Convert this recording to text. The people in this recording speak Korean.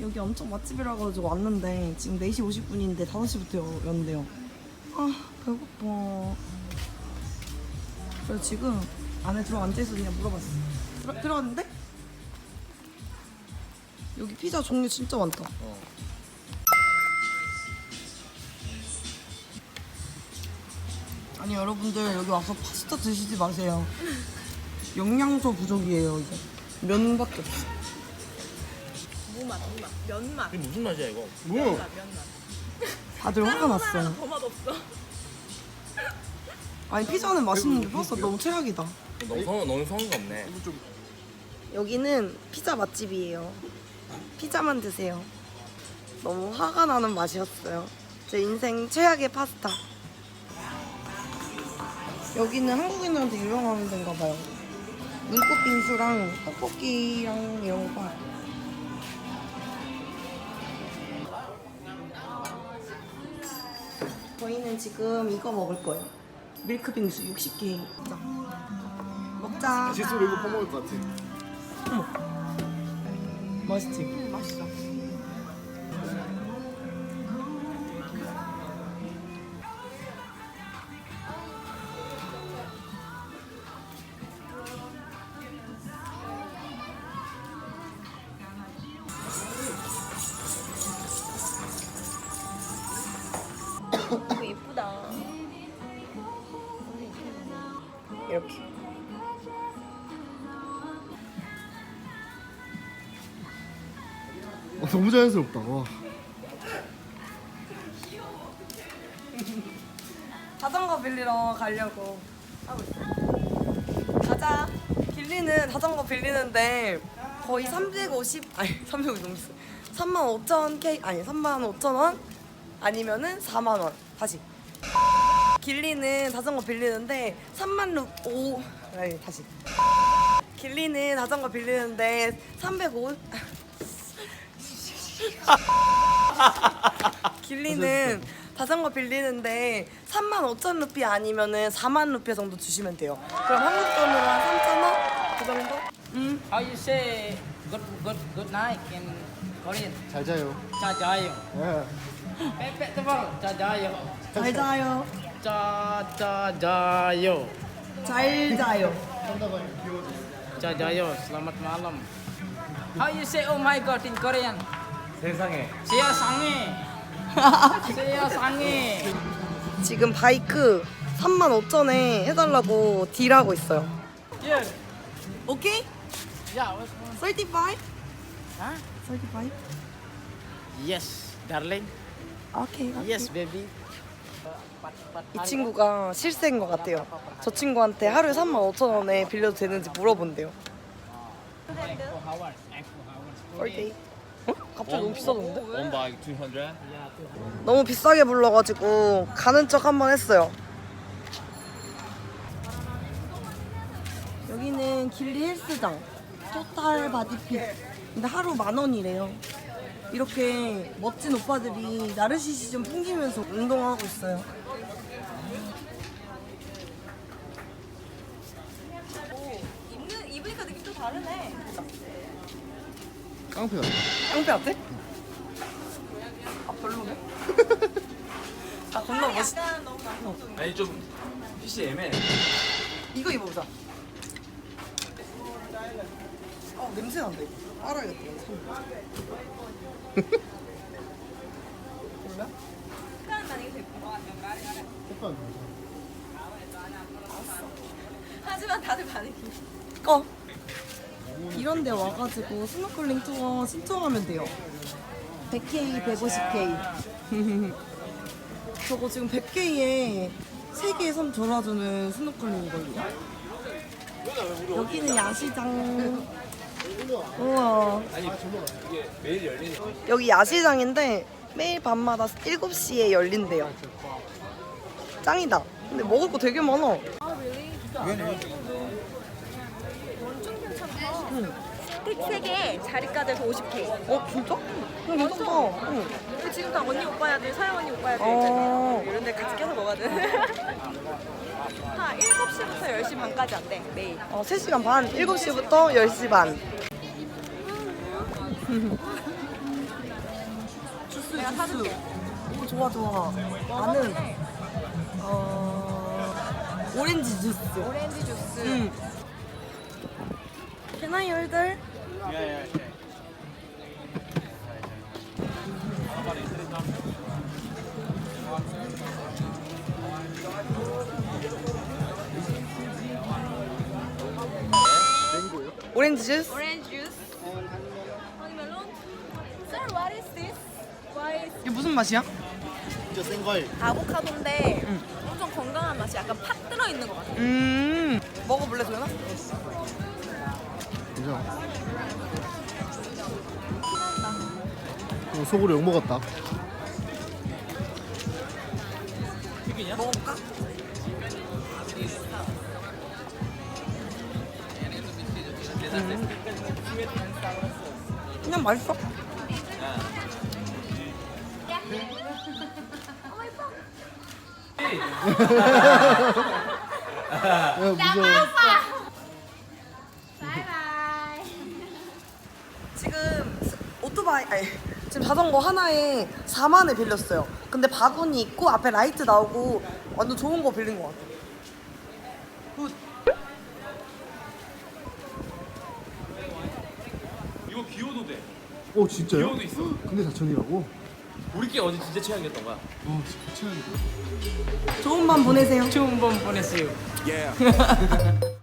여기 엄청 맛집이라 가지고 왔는데 지금 4시 50분인데 5시부터 연대요. 아 배고파. 그래서 지금 안에 들어 앉아있어 그냥 물어봤어. 들어, 들어갔는데? 여기 피자 종류 진짜 많다. 아니 여러분들 여기 와서 파스타 드시지 마세요. 영양소 부족이에요 이제. 면밖에 없어. 무맛, 무맛, 면맛. 이게 무슨 맛이야 이거? 면맛, 면맛. 다들 화가 났어 요. 더 맛 없어. 아니 피자는 맛있는데 파스타 너무 최악이다. 너무 성 너무 성의가 없네. 여기는 피자 맛집이에요. 피자만 드세요. 너무 화가 나는 맛이었어요. 제 인생 최악의 파스타. 여기는 한국인들한테 유명한 데인가 봐요. 눈꽃 빙수랑 떡볶이랑 이런 거 저희는 지금 이거 먹을 거예요. 밀크 빙수 60개. 먹자. 먹자. 실수로 이거 퍼먹을 것 같아. 맛있지? 맛있어. 이렇게. 어, 너무 자연스럽다. 와. 자전거 빌리러 가려고 하고 있어. 가자. 빌리는 자전거 빌리는데 거의 350 아니 350 너무 비싸. 3만 5천 K 아니 3만 5천 원 아니면은 4만 원. 다시. 길리는 자전거 빌리는데 3만 루, 5 아니 다시. 길리는 자전거 빌리는데 305 길리는 자전거 빌리는데 3만 5천 루피 아니면은 4만 루피 정도 주시면 돼요. 그럼 한국 돈으로 한 3천 원? 그 정도? 음. How you say good good good night in Korean? 잘 자요. 자 자요. 예. Pepek tebal. 자자요. 잘 자요. 자자자요. 잘 자요. 자자요. Selamat malam. How you say oh my god in Korean? 세상에. Saya sange. 지금 바이크 3만 5천에 해달라고 딜하고 있어요. Yeah. 오케이? Wrong? 35? Huh? 35? Yes, darling. 오케이. 오케이. Yes, baby. 이 친구가 실세인 것 같아요. 저 친구한테 하루에 3만 5천 원에 빌려도 되는지 물어본대요. 어? 갑자기 너무? One 200. 너무 비싸게 불러가지고 가는 척 한번 했어요. 여기는 길리 헬스장 토탈 바디핏. 근데 하루 만 원이래요. 이렇게 멋진 오빠들이 나르시시 좀 풍기면서 운동하고 있어요. 입는 입으니까 느낌 또 다르네. 깡패 같아. 깡패 같아? 아 별로네? 아 겁나 멋있. 너무 남성. 아니 좀 PC 애매. 이거 입어보자. 어 냄새 난다 이거. 알아야겠다. 이거 사. 몰라? 색깔 하지만 다들 반응이. 꺼. 이런 데 와가지고 스노클링 투어 신청하면 돼요. 100K, 150K. 저거 지금 100K에 3개의 섬 돌아주는 스노클링이거든요. 여기는 야시장. 우와. 여기 야시장인데 매일 밤마다 7시에 열린대요. 짱이다. 근데 먹을 거 되게 많아. 스틱 3개 자리가들 50K. 어, 진짜? 응, 괜찮다. 응. 우리 지금 다 언니 오빠야들, 서영 언니 오빠야들 어. 있잖아. 이런 데 같이 껴서 먹거든. 한 7시부터 10시 반까지 안 돼, 매일. 어, 3시간 반, 7시부터 10시 반. 내가 사줄게. 오 좋아 좋아. 나는 어 오렌지 주스. 오렌지 주스. 응. Can I order? 오렌지 주스? 오렌지 주스. 허니 멜론. Sir, what is this? Is 이게 무슨 맛이야? 진짜 센 과일. 아보카도인데 엄청 건강한 맛이 약간 팥 들어 있는 것 같아. 음 먹어볼래 도연아? 괜찮아. 어, 속으로 욕 먹었다. 먹어볼까? 음. 그냥 맛있어. 야, 무서워. 지금 스- 오토바이 아니 지금 자전거 하나에 4만에 빌렸어요. 근데 바구니 있고 앞에 라이트 나오고 완전 좋은 거 빌린 것 같아. 이거 기호도 돼. 어, 진짜요? 기호도 있어. 근데 4천이라고? 우리끼리 어제 진짜 최악이었던 거야. 어, 진짜 최악이다. 좋은 밤 보내세요. 좋은 밤 보내세요.